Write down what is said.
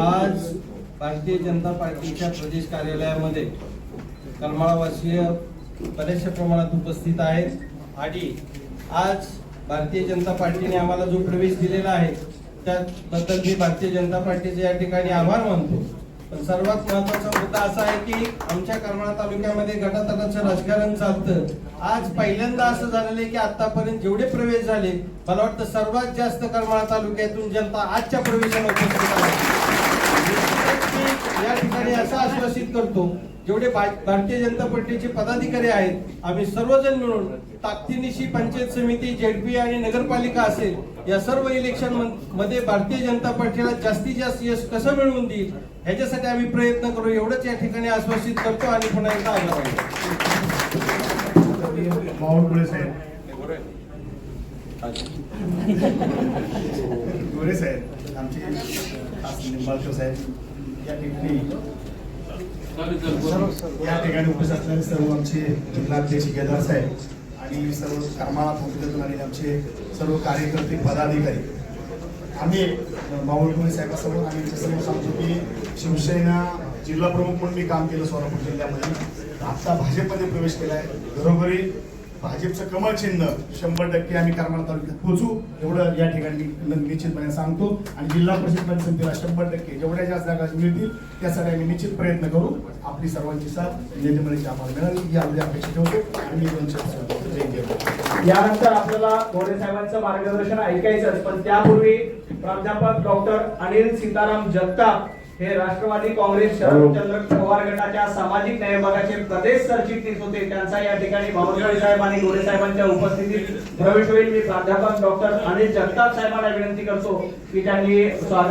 आज भारतीय जनता पार्टीच्या प्रदेश कार्यालयामध्ये करमाळावासीय बऱ्याचशा प्रमाणात उपस्थित आहेत. आणि आज भारतीय जनता पार्टीने आम्हाला जो प्रवेश दिलेला आहे त्याबद्दल मी भारतीय जनता पार्टीचे या ठिकाणी आभार मानतो. पण सर्वात महत्त्वाचा मुद्दा असा आहे की आमच्या करमाळा तालुक्यामध्ये गटातटाचं राजकारण चालतं. आज पहिल्यांदा असं झालेलं आहे की आतापर्यंत जेवढे प्रवेश झाले मला वाटतं सर्वात जास्त करमाळा तालुक्यातून जनता आजच्या प्रवेशाला उपस्थित आहे. ठिकाणी असं आश्वासित करतो जेवढे भारतीय जनता पार्टीचे पदाधिकारी आहेत आम्ही सर्वजण मिळून ताकदीनिशी पंचायत समिती जेडपी आणि नगरपालिका असेल या सर्व इलेक्शनमध्ये भारतीय जनता पार्टीला जास्तीत जास्त यश कसं मिळवून देईल ह्याच्यासाठी आम्ही प्रयत्न करू एवढंच या ठिकाणी आश्वासित करतो आणि पुन्हा एकदा आभार पुढे साहेब. आमचे साहेब. या ठिकाणी या ठिकाणी उपस्थित असणारे सर्व आमचे जिल्हाध्यक्ष केदार साहेब आणि सर्व करमाळा तालुक्यातून आणि आमचे सर्व कार्यकर्ते पदाधिकारी. आम्ही माऊळकुळे साहेबासमोर आम्ही सर्व सांगतो की शिवसेना जिल्हा प्रमुख म्हणून मी काम केलं सोलापूर जिल्ह्यामध्ये. आता भाजपमध्ये प्रवेश केला आहे घरोघरी भाजपचं कमळ चिन्ह शंभर टक्के आम्ही करमाळा तालुक्यात पोहोचू. एवढं या ठिकाणी मी निश्चितपणे सांगतो. आणि जिल्हा परिषद पंचायत शंभर टक्के जेवढ्या जास्त जागा मिळतील त्यासाठी आम्ही निश्चित प्रयत्न करू. आपली सर्वांची साथ नेतेमंडळीची आम्हाला मिळाली. यामध्ये अपेक्षा ठेवतो. आणि मी यानंतर आपल्याला गोडे साहेबांचं मार्गदर्शन ऐकायचंच पण त्यापूर्वी प्राध्यापक डॉक्टर अनिल सीताराम जगताप हे राष्ट्रवादी काँग्रेस शरदचंद्र पवार गटाच्या सामाजिक न्याय विभागाचे प्रदेश सरचिटणीस होते. त्यांचा या ठिकाणी बावनकुळे साहेब आणि गोरे साहेबांच्या उपस्थितीत प्रवेश होईल. मी प्राध्यापक डॉक्टर अनिल जगताप साहेबांना विनंती करतो की त्यांनी स्वागत